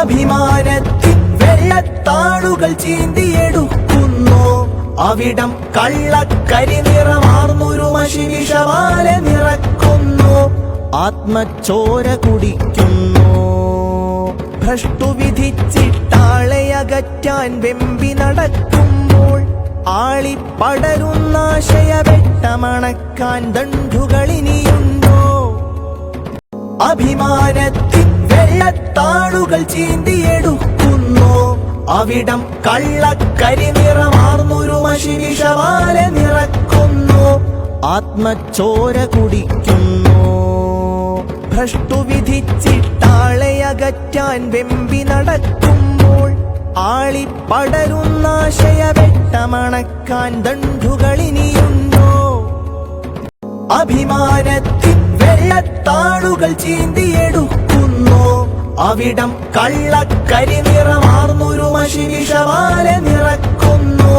അഭിമാനത്തിൽ വെള്ളത്താളുകൾ ചീന്തിയെടുക്കുന്നു. അവിടം കള്ളക്കരി നിറമാർന്നൊരു മഷിവിഷവാല നിറക്കുന്നു. ആത്മച്ചോര കുടിക്കുന്നു. ഭ്രഷ്ടു വിധിച്ചിട്ടാളെ അകറ്റാൻ വെമ്പി നടക്കുമ്പോൾ ആളിപ്പടരുന്നാശയവെട്ടമണക്കാൻ ദണ്ഡുകളിനിയുണ്ടോ? അഭിമാനത്തിൽ വെള്ളത്താളുകൾ ചീന്തിയെടുക്കുന്നു അവിടം കള്ളക്കരി നിറമാർന്നൊരു മഷിവിഷവാല നിറക്കുന്നു. ആത്മച്ചോര കുടിക്കുന്നു. ഭ്രഷ്ടു വിധിച്ചിട്ടാളയകറ്റാൻ വെമ്പി നടക്കുമ്പോൾ ആളിപ്പടരുന്നാശയവെട്ടമണക്കാൻ ദണ്ഡുകളിനിയുണ്ടോ? അഭിമാനത്തിൽ വെള്ളത്താളുകൾ ചീന്തിയെടുക്കുന്നു അവിടം കള്ളക്കരി നിറമാർന്നൊരു മഷിവിഷവാല നിറക്കുന്നു.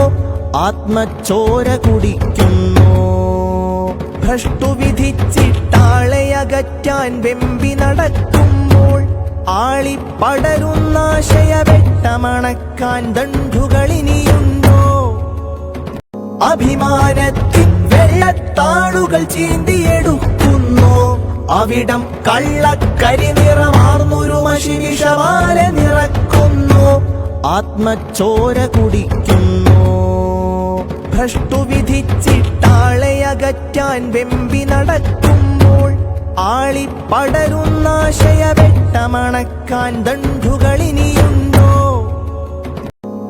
ആത്മചോര കുടിക്കുന്നു. ഭ്രഷ്ടു വിധിച്ചിട്ടാളെ അകറ്റാൻ വെമ്പി നടക്കുമ്പോൾ ആളിപ്പടരുന്നാശയവെട്ടമണക്കാൻ ദണ്ഡുകളിനിയുണ്ടോ? അഭിമാനത്തിൽ വെള്ളത്താളുകൾ ചീന്തിയെടുക്കുന്നു. അവിടം കള്ളക്കരി നിറമാർന്നൊരു ആത്മച്ചോര കുടിക്കുന്നു. ഭ്രഷ്ടു വിധിച്ചിട്ടാളയകറ്റാൻ വെമ്പി നടക്കുമ്പോൾ ആളിപ്പടരുന്നാശയവെട്ടമണക്കാൻ ദണ്ഡുകളിനിയുണ്ടോ?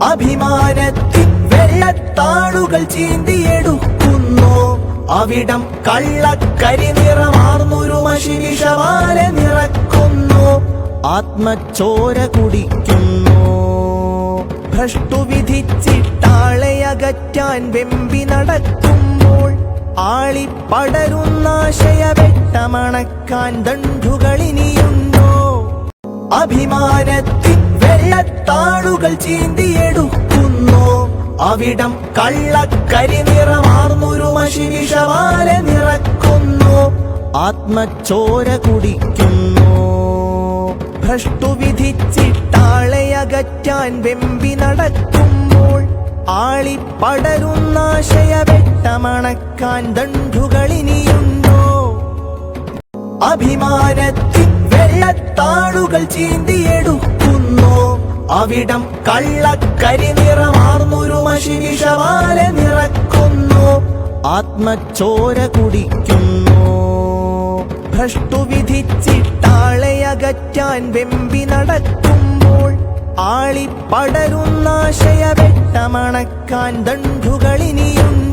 അഭിമാനത്തിൽ വെള്ളത്താളുകൾ ചീന്തിയെടുക്കുന്നു. അവിടം കള്ളക്കരി നിറമാർന്നൊരു മഷിവിഷവാല നിറക്കുന്നു. ആത്മച്ചോര കുടിക്കുന്നു. ഭ്രഷ്ടു വിധിച്ചിട്ടാളയകറ്റാൻ വെമ്പി നടക്കുമ്പോൾ ആളിപ്പടരുന്നാശയ വെട്ടമണക്കാൻ ദണ്ഡുകളിനിയുണ്ടോ? അഭിമാനത്തിൽ വെള്ളത്താളുകൾ ചീന്തിയെടുക്കുന്നു. അവിടം കള്ളക്കരി നിറമാർന്നൊരു മഷിവിഷവാല നിറക്കുന്നു. ആത്മച്ചോര കുടിക്കുന്നു അകറ്റാൻ വെമ്പി നടക്കുമ്പോൾ ആളിപ്പടരുന്നാശയവെട്ടമണക്കാൻ ദണ്ഡുകളിനിയുണ്ടോ? അഭിമാനത്തിൽ വെള്ളത്താളുകൾ ചീന്തിയെടുക്കുന്നു. അവിടം കള്ളക്കരി നിറമാർന്നൊരു മഷിവിഷവാല നിറക്കുന്നു. ആത്മച്ചോര കുടിക്കുന്നു. ഭ്രഷ്ടു വിധിച്ചിട്ടാളെ അകറ്റാൻ വെമ്പി നടക്കുമ്പോൾ ആളിപ്പടരുന്നാശയവെട്ടമണക്കാൻ ദണ്ഡുകളിനി